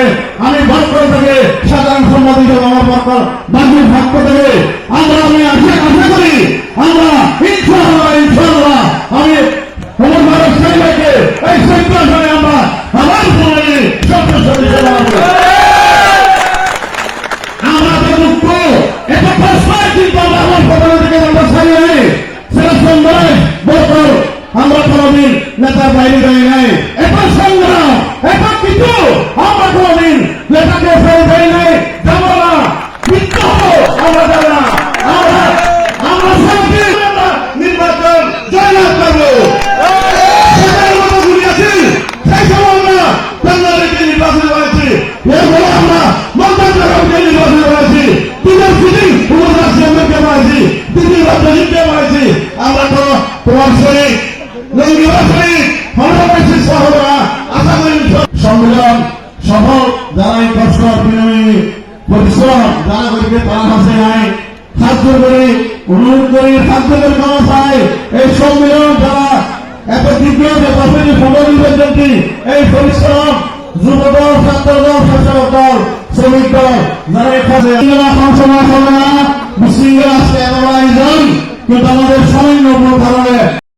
সৈক্যসনে আমি ভাগ্য থেকে সাধারণ সম্পাদিত আমার পক্ষ বাজুর ভাগ্য থেকে আমরা আমি আশা আশা করি আমরা ইনশাআল্লাহ ইনশাআল্লাহ আমি আমার সানিদাইকে এই আমরা আমার সময়ে আমরা থেকে নেতার বাইরে যাই নাই। এরপরে আমরা মন্ত্রণালয়কে নির্বাচন করেছি তিনের সিটি উপরাষ্ট্র চেয়ারম্যানকে পাইছি তিন রাজ্যজিৎকে পাইছি আমরা তো তোমার শরীর শরীর হরবাসী সহরা আশা করি সম্মেলন সফল যারা এই কষ্ট বিনয়ী পরিশ্রম যারা করিবে তারা হাসে নাই সাহায্য করি অনুরোধ করি সাহায্য যুবদল শাসক দল শ্রমিক দল যারা এখানে সংসদা হবে না বিশৃঙ্খলা আমাদের সামান্য কারণে